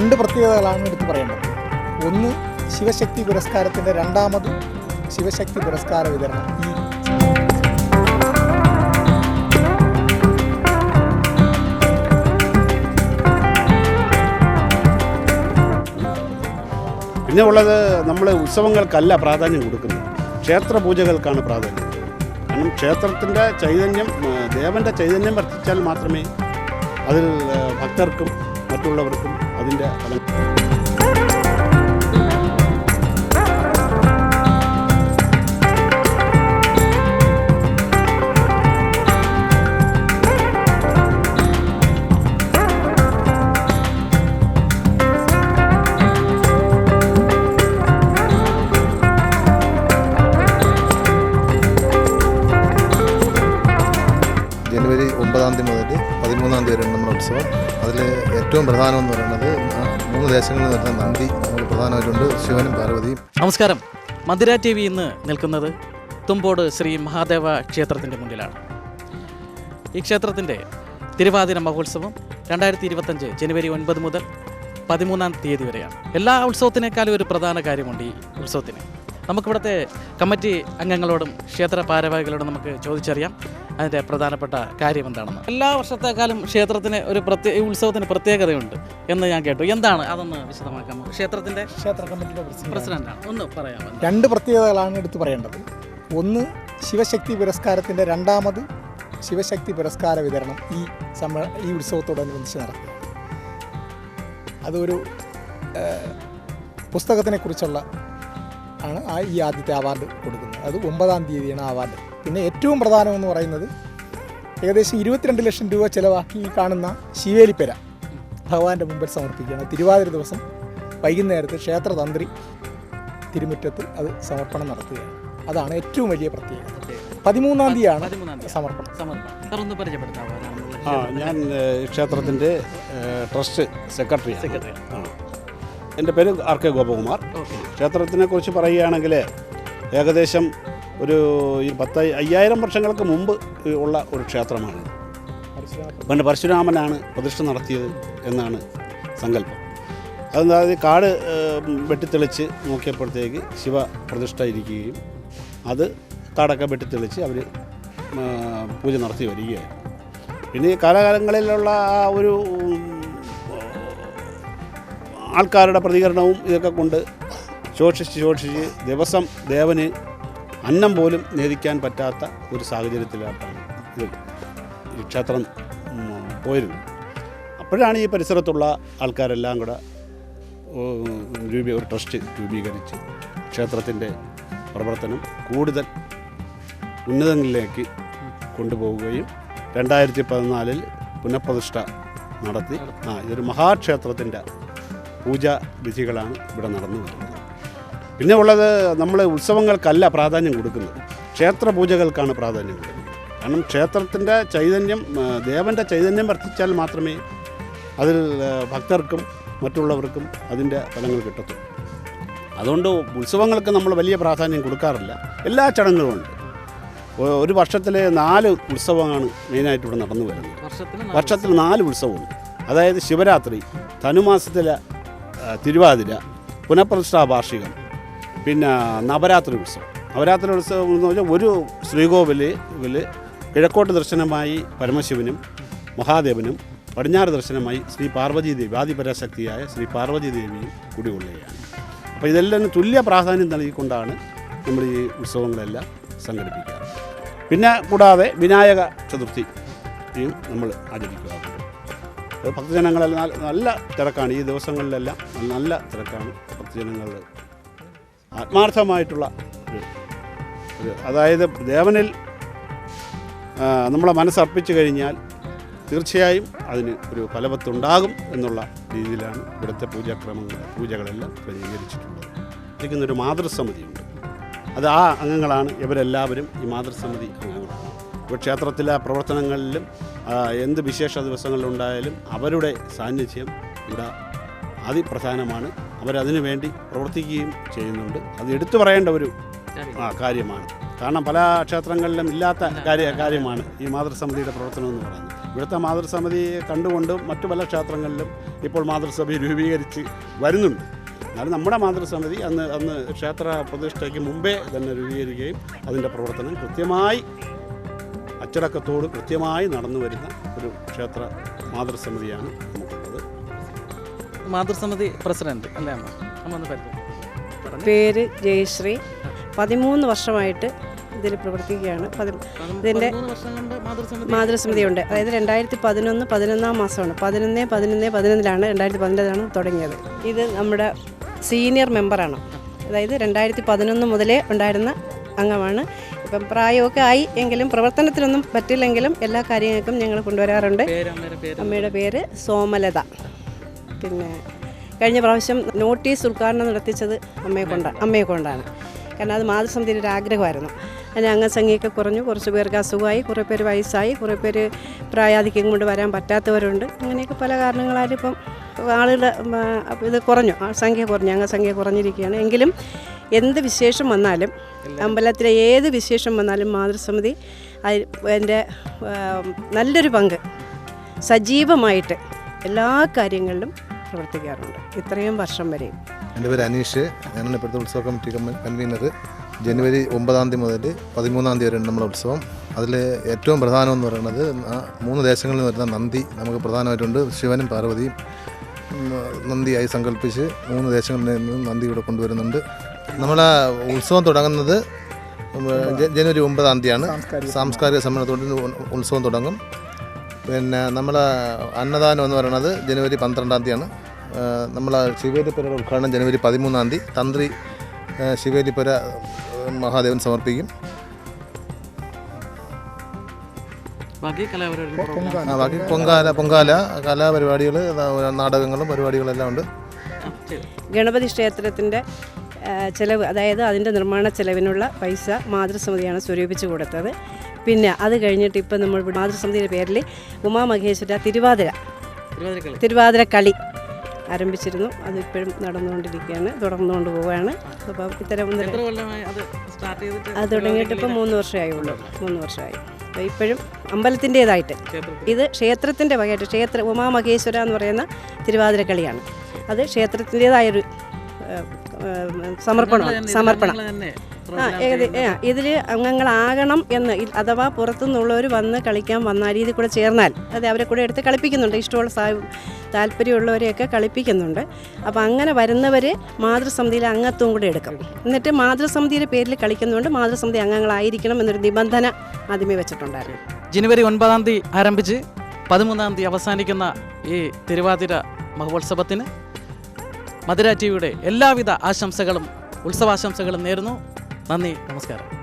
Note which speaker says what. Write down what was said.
Speaker 1: രണ്ട് പ്രത്യേകതകളാണ് എടുത്തു പറയേണ്ടത്. ഒന്ന് ശിവശക്തി പുരസ്കാരത്തിന്റെ രണ്ടാമത് ശിവശക്തി പുരസ്കാര വിതരണം.
Speaker 2: പിന്നെ ഉള്ളത് നമ്മൾ ഉത്സവങ്ങൾക്കല്ല പ്രാധാന്യം കൊടുക്കുന്നത്. ക്ഷേത്ര പൂജകൾക്കാണ് പ്രാധാന്യം. കാരണം ക്ഷേത്രത്തിന്റെ ചൈതന്യം ദേവന്റെ ചൈതന്യം വർദ്ധിച്ചാൽ മാത്രമേ അതിൽ ഭക്തർക്കും മറ്റുള്ളവർക്കും അതിന്റെ
Speaker 3: ജനുവരി ഒമ്പതാം തീയതി മുതൽ പതിമൂന്നാം തീയതി വരെ നമ്മുടെ ഉത്സവം. അതിൽ ഏറ്റവും പ്രധാനം എന്ന് പറയുന്നത് മൂന്ന് ദേശങ്ങളിൽ വരുന്ന നന്ദി. നമ്മൾ പ്രധാനമായിട്ടുണ്ട് ശിവനും പാർവതിയും.
Speaker 4: നമസ്കാരം. മധുര ടി വി ഇന്ന് നിൽക്കുന്നത് തുമ്പോട് ശ്രീ മഹാദേവ ക്ഷേത്രത്തിന്റെ മുന്നിലാണ്. ഈ ക്ഷേത്രത്തിന്റെ തിരുവാതിര മഹോത്സവം രണ്ടായിരത്തി ഇരുപത്തഞ്ച് ജനുവരി ഒൻപത് മുതൽ പതിമൂന്നാം തീയതി വരെയാണ്. എല്ലാ ഉത്സവത്തിനേക്കാളും ഒരു പ്രധാന കാര്യമുണ്ട് ഈ ഉത്സവത്തിന്. നമുക്കിവിടുത്തെ കമ്മിറ്റി അംഗങ്ങളോടും ക്ഷേത്ര ഭാരവാഹികളോടും നമുക്ക് ചോദിച്ചറിയാം. അതിന്റെ പ്രധാനപ്പെട്ട കാര്യം എന്താണെന്ന് എല്ലാ വർഷത്തെക്കാളും ക്ഷേത്രത്തിന് ഒരു പ്രത്യേക ഉത്സവത്തിന് പ്രത്യേകതയുണ്ട് എന്ന് ഞാൻ കേട്ടു. എന്താണ്? അതൊന്ന് വിശദമാക്കാം ക്ഷേത്രത്തിന്റെ
Speaker 1: ക്ഷേത്ര കമ്മിറ്റിയുടെ പ്രസിഡന്റ്
Speaker 4: പ്രസിഡന്റാണ്. ഒന്ന് പറയാമോ?
Speaker 1: രണ്ട് പ്രത്യേകതകളാണ് എടുത്തു പറയേണ്ടത്. ഒന്ന് ശിവശക്തി പുരസ്കാരത്തിന്റെ രണ്ടാമത് ശിവശക്തി പുരസ്കാര വിതരണം ഈ സമ്മേ ഈ ഉത്സവത്തോടനുബന്ധിച്ച് നടക്കുക. അതൊരു പുസ്തകത്തിനെ പുസ്തകത്തിനെക്കുറിച്ചുള്ള ആണ് ആ ഈ ആദ്യത്തെ അവാർഡ് കൊടുക്കുന്നത്. അത് ഒമ്പതാം തീയതിയാണ് അവാർഡ്. പിന്നെ ഏറ്റവും പ്രധാനമെന്ന് പറയുന്നത് ഏകദേശം ഇരുപത്തിരണ്ട് ലക്ഷം രൂപ ചിലവാക്കി ഈ കാണുന്ന ശിവേലിപ്പെര ഭഗവാന്റെ മുമ്പിൽ സമർപ്പിക്കുകയാണ്. തിരുവാതിര ദിവസം വൈകുന്നേരത്ത് ക്ഷേത്ര തന്ത്രി തിരുമുറ്റത്ത് അത് സമർപ്പണം നടത്തുകയാണ്. അതാണ് ഏറ്റവും വലിയ പ്രത്യേകത. പതിമൂന്നാം തീയതിയാണ് സമർപ്പണം.
Speaker 2: ആ ഞാൻ ക്ഷേത്രത്തിന്റെ ട്രസ്റ്റ്
Speaker 4: സെക്രട്ടറി
Speaker 2: ആ. എന്റെ പേര് ആർ കെ ഗോപകുമാർ. ക്ഷേത്രത്തിനെ കുറിച്ച് പറയുകയാണെങ്കിൽ ഏകദേശം ഒരു പത്ത് അയ്യായിരം വർഷങ്ങൾക്ക് മുമ്പ് ഉള്ള ഒരു ക്ഷേത്രമാണ്. പണ്ട് പരശുരാമനാണ് പ്രതിഷ്ഠ നടത്തിയത് എന്നാണ് സങ്കല്പം. അതായത് കാട് വെട്ടിത്തെളിച്ച് നോക്കിയപ്പോഴത്തേക്ക് ശിവ പ്രതിഷ്ഠ ഇരിക്കുകയും അത് കാടൊക്കെ വെട്ടിത്തെളിച്ച് അവർ പൂജ നടത്തി വരികയായിരുന്നു. പിന്നെ ഈ കാലകാലങ്ങളിലുള്ള ആ ഒരു ആൾക്കാരുടെ പ്രതികരണവും ഇതൊക്കെ കൊണ്ട് ശോഷിച്ച് ശോഷിച്ച് ദിവസം ദേവന് അന്നം പോലും നേദിക്കാൻ പറ്റാത്ത ഒരു സാഹചര്യത്തിലാണ് ഇത് ഈ ക്ഷേത്രം പോയിരുന്നത്. അപ്പോഴാണ് ഈ പരിസരത്തുള്ള ആൾക്കാരെല്ലാം കൂടെ രൂപീ ഒരു ട്രസ്റ്റ് രൂപീകരിച്ച് ക്ഷേത്രത്തിന്റെ പ്രവർത്തനം കൂടുതൽ ഉന്നതങ്ങളിലേക്ക് കൊണ്ടുപോവുകയും രണ്ടായിരത്തി പതിനാലിൽ പുനഃപ്രതിഷ്ഠ നടത്തി. ആ ഇതൊരു മഹാക്ഷേത്രത്തിന്റെ പൂജാ വിധികളാണ് ഇവിടെ നടന്നു വരുന്നത്. പിന്നെ ഉള്ളത് നമ്മൾ ഉത്സവങ്ങൾക്കല്ല പ്രാധാന്യം കൊടുക്കുന്നത്. ക്ഷേത്ര പൂജകൾക്കാണ് പ്രാധാന്യം കൊടുക്കുന്നത്. കാരണം ക്ഷേത്രത്തിന്റെ ചൈതന്യം ദേവന്റെ ചൈതന്യം വർദ്ധിച്ചാൽ മാത്രമേ അതിൽ ഭക്തർക്കും മറ്റുള്ളവർക്കും അതിന്റെ ഫലങ്ങൾ കിട്ടത്തുള്ളൂ. അതുകൊണ്ട് ഉത്സവങ്ങൾക്ക് നമ്മൾ വലിയ പ്രാധാന്യം കൊടുക്കാറില്ല. എല്ലാ ചടങ്ങുകളും ഉണ്ട്. ഒരു വർഷത്തിലെ നാല് ഉത്സവമാണ് മെയിനായിട്ട് ഇവിടെ നടന്നു വരുന്നത്. വർഷത്തിൽ നാല് ഉത്സവമുണ്ട്. അതായത് ശിവരാത്രി ധനുമാസത്തിലെ തിരുവാതിര പുനഃപ്രതിഷ്ഠാ വാർഷികം പിന്നെ നവരാത്രി ഉത്സവം. നവരാത്രി ഉത്സവം എന്ന് പറഞ്ഞാൽ ഒരു ശ്രീകോവിലിൽ കിഴക്കോട്ട് ദർശനമായി പരമശിവനും മഹാദേവനും പടിഞ്ഞാറ് ദർശനമായി ശ്രീ പാർവതി ദേവി ആദിപരാശക്തിയായ ശ്രീ പാർവതി ദേവിയും കൂടികൊള്ളുകയാണ് അപ്പോൾ ഇതെല്ലാം തുല്യ പ്രാധാന്യം നൽകിക്കൊണ്ടാണ് നമ്മൾ ഈ ഉത്സവങ്ങളെല്ലാം സംഘടിപ്പിക്കാറ് പിന്നെ കൂടാതെ വിനായക ചതുർത്ഥിയും നമ്മൾ ആചരിക്കാറുണ്ട് ഭക്തജനങ്ങളെല്ലാം നല്ല- തിരക്കാണ്. ഈ ദിവസങ്ങളിലെല്ലാം നല്ല തിരക്കാണ് ഭക്തജനങ്ങൾ ആത്മാർത്ഥമായിട്ടുള്ള ഒരു അതായത് ദേവനിൽ നമ്മളെ മനസ്സർപ്പിച്ചു കഴിഞ്ഞാൽ തീർച്ചയായും അതിന് ഒരു ഫലവത്തുണ്ടാകും എന്നുള്ള രീതിയിലാണ് ഇവിടുത്തെ പൂജാക്രമങ്ങൾ പൂജകളെല്ലാം ക്രമീകരിച്ചിട്ടുള്ളത് ഇരിക്കുന്നൊരു മാതൃസമിതിയുണ്ട്. അത് ആ അംഗങ്ങളാണ് ഇവരെല്ലാവരും ഈ മാതൃസമിതി അംഗങ്ങളാണ് ഇപ്പോൾ ക്ഷേത്രത്തിലെ പ്രവർത്തനങ്ങളിലും എന്ത് വിശേഷ ദിവസങ്ങളിലുണ്ടായാലും അവരുടെ സാന്നിധ്യം ഇവിടെ അതിപ്രധാനമാണ്. അവരതിനു വേണ്ടി പ്രവർത്തിക്കുകയും ചെയ്യുന്നുണ്ട്. അത് എടുത്തു പറയേണ്ട ഒരു ആ കാര്യമാണ്. കാരണം പല ക്ഷേത്രങ്ങളിലും ഇല്ലാത്ത കാര്യ കാര്യമാണ് ഈ മാതൃസമിതിയുടെ പ്രവർത്തനം എന്ന് പറയുന്നത്. ഇവിടുത്തെ മാതൃസമിതി കണ്ടുകൊണ്ടും മറ്റു പല ക്ഷേത്രങ്ങളിലും ഇപ്പോൾ മാതൃസഭ രൂപീകരിച്ച് വരുന്നുണ്ട്. എന്നാലും നമ്മുടെ മാതൃസമിതി അന്ന് അന്ന് ക്ഷേത്ര പ്രതിഷ്ഠയ്ക്ക് മുമ്പേ തന്നെ രൂപീകരിക്കുകയും അതിന്റെ പ്രവർത്തനം കൃത്യമായി അച്ചടക്കത്തോട് കൃത്യമായി നടന്നു വരുന്ന ഒരു ക്ഷേത്ര മാതൃസമിതിയാണ്
Speaker 4: മാതൃസമിതി പ്രസിഡന്റ് അല്ലേ അമ്മ? അമ്മ ഒന്ന് പരിചയം.
Speaker 5: പേര് ജയശ്രീ. പതിമൂന്ന് വർഷമായിട്ട് ഇതിൽ പ്രവർത്തിക്കുകയാണ്.
Speaker 4: ഇതിന്റെ
Speaker 5: മാതൃസമിതിയുണ്ട്. അതായത് രണ്ടായിരത്തി പതിനൊന്ന് പതിനൊന്നാം മാസമാണ്. പതിനൊന്ന് പതിനൊന്ന് പതിനൊന്നിലാണ് രണ്ടായിരത്തി പതിനൊന്നിലാണ് തുടങ്ങിയത്. ഇത് നമ്മുടെ സീനിയർ മെമ്പറാണ്. അതായത് രണ്ടായിരത്തി പതിനൊന്ന് മുതലേ ഉണ്ടായിരുന്ന അംഗമാണ്. ഇപ്പം പ്രായമൊക്കെ ആയി എങ്കിലും പ്രവർത്തനത്തിനൊന്നും പറ്റില്ലെങ്കിലും എല്ലാ കാര്യങ്ങൾക്കും ഞങ്ങൾ കൊണ്ടുവരാറുണ്ട്.
Speaker 4: അമ്മയുടെ പേര്
Speaker 5: സോമലത. പിന്നെ കഴിഞ്ഞ പ്രാവശ്യം നോട്ടീസ് ഉദ്ഘാടനം നടത്തിച്ചത് അമ്മയെ കൊണ്ടാണ് അമ്മയെ കൊണ്ടാണ്. കാരണം അത് മാതൃസമിതിയുടെ ഒരു ആഗ്രഹമായിരുന്നു. അതിന് അംഗസംഖ്യയൊക്കെ കുറഞ്ഞു. കുറച്ച് പേർക്ക് അസുഖമായി കുറേ പേര് വയസ്സായി കുറേ പേര് പ്രായാധിക്യം കൊണ്ട് വരാൻ പറ്റാത്തവരുണ്ട്. അങ്ങനെയൊക്കെ പല കാരണങ്ങളാലും ഇപ്പം ആളുകൾ ഇത് കുറഞ്ഞു. സംഖ്യ കുറഞ്ഞു. അംഗസംഖ്യ കുറഞ്ഞിരിക്കുകയാണ്. എങ്കിലും എന്ത് വിശേഷം വന്നാലും അമ്പലത്തിലെ ഏത് വിശേഷം വന്നാലും മാതൃസമിതി അതിൽ എന്റെ നല്ലൊരു പങ്ക്. സജീവമായിട്ട് എല്ലാ കാര്യങ്ങളിലും പ്രവർത്തിക്കാറുണ്ട്. ഇത്രയും വർഷം വരെയും.
Speaker 3: എന്റെ പേര് അനീഷ്. ഞാനാണ് ഇപ്പോഴത്തെ ഉത്സവ കമ്മിറ്റി കമ്മ- കൺവീനർ ജനുവരി ഒമ്പതാം തീയതി മുതൽ പതിമൂന്നാം തീയതി വരെയാണ് നമ്മുടെ ഉത്സവം. അതിൽ ഏറ്റവും പ്രധാനം എന്ന് പറയുന്നത് മൂന്ന് ദേശങ്ങളിൽ നിന്ന് വരുന്ന നന്ദി നമുക്ക് പ്രധാനമായിട്ടുണ്ട്. ശിവനും പാർവതിയും നന്ദിയായി സങ്കല്പിച്ച് മൂന്ന് ദേശങ്ങളിൽ നിന്ന് നന്ദി ഇവിടെ കൊണ്ടുവരുന്നുണ്ട്. നമ്മളെ ഉത്സവം തുടങ്ങുന്നത് ജനുവരി ഒമ്പതാം തീയതിയാണ്. സാംസ്കാരിക സമ്മേളനത്തോടെ ഉത്സവം തുടങ്ങും. പിന്നെ നമ്മൾ അന്നദാനം എന്ന് പറയുന്നത് ജനുവരി പന്ത്രണ്ടാം തീയതിയാണ്. നമ്മൾ ശിവേലിപ്പുരയുടെ ഉദ്ഘാടനം ജനുവരി പതിമൂന്നാം തീയതി. തന്ത്രി ശിവേലിപ്പുര മഹാദേവൻ സമർപ്പിക്കും.
Speaker 4: ബാക്കി
Speaker 3: പൊങ്കാല. പൊങ്കാല കലാപരിപാടികൾ നാടകങ്ങളും പരിപാടികളെല്ലാം ഉണ്ട്.
Speaker 5: ഗണപതി ക്ഷേത്രത്തിന്റെ ചെലവ് അതായത് അതിന്റെ നിർമ്മാണ ചെലവിനുള്ള പൈസ മാതൃസമിതിയാണ് സ്വരൂപിച്ച് കൊടുത്തത്. പിന്നെ അത് കഴിഞ്ഞിട്ട് ഇപ്പം നമ്മൾ മാതൃസമിതിയുടെ പേരിൽ ഉമാ ഉമാമഹേശ്വര തിരുവാതിര തിരുവാതിര കളി ആരംഭിച്ചിരുന്നു. അതിപ്പോഴും നടന്നുകൊണ്ടിരിക്കുകയാണ് തുടർന്നുകൊണ്ട് പോവുകയാണ്. അപ്പം ഇത്തരം
Speaker 4: അത്
Speaker 5: അത് തുടങ്ങിയിട്ട് ഇപ്പം മൂന്ന് വർഷമായി ഉള്ളൂ. മൂന്ന് വർഷമായി. അപ്പോൾ ഇപ്പോഴും
Speaker 4: അമ്പലത്തിന്റേതായിട്ട്.
Speaker 5: ഇത് ക്ഷേത്രത്തിന്റെ വകയായിട്ട് ക്ഷേത്ര ഉമാമഹേശ്വര എന്ന് പറയുന്ന തിരുവാതിര കളിയാണ് അത് ക്ഷേത്രത്തിന്റേതായൊരു സമർപ്പണം സമർപ്പണം. ഇതിൽ അംഗങ്ങളാകണം എന്ന് അഥവാ പുറത്തുനിന്നുള്ളവർ വന്ന് കളിക്കാൻ വന്ന രീതിയിൽ കൂടെ ചേർന്നാൽ അത് അവരെ കൂടെ എടുത്ത് കളിപ്പിക്കുന്നുണ്ട്. ഇഷ്ടമുള്ള സാ താല്പര്യമുള്ളവരെയൊക്കെ കളിപ്പിക്കുന്നുണ്ട്. അപ്പോൾ അങ്ങനെ വരുന്നവർ മാതൃസമിതിയിലെ അംഗത്വം കൂടെ എടുക്കും. എന്നിട്ട് മാതൃസമിതിയുടെ പേരിൽ കളിക്കുന്നതുകൊണ്ട് മാതൃസമിതി അംഗങ്ങളായിരിക്കണം എന്നൊരു നിബന്ധന ആദ്യമേ വെച്ചിട്ടുണ്ടായിരുന്നു.
Speaker 4: ജനുവരി ഒൻപതാം തീയതി ആരംഭിച്ച് പതിമൂന്നാം തീയതി അവസാനിക്കുന്ന ഈ തിരുവാതിര മഹോത്സവത്തിന് മധുര എല്ലാവിധ ആശംസകളും ഉത്സവാശംസകളും നേരുന്നു. നന്ദി നമസ്കാരം.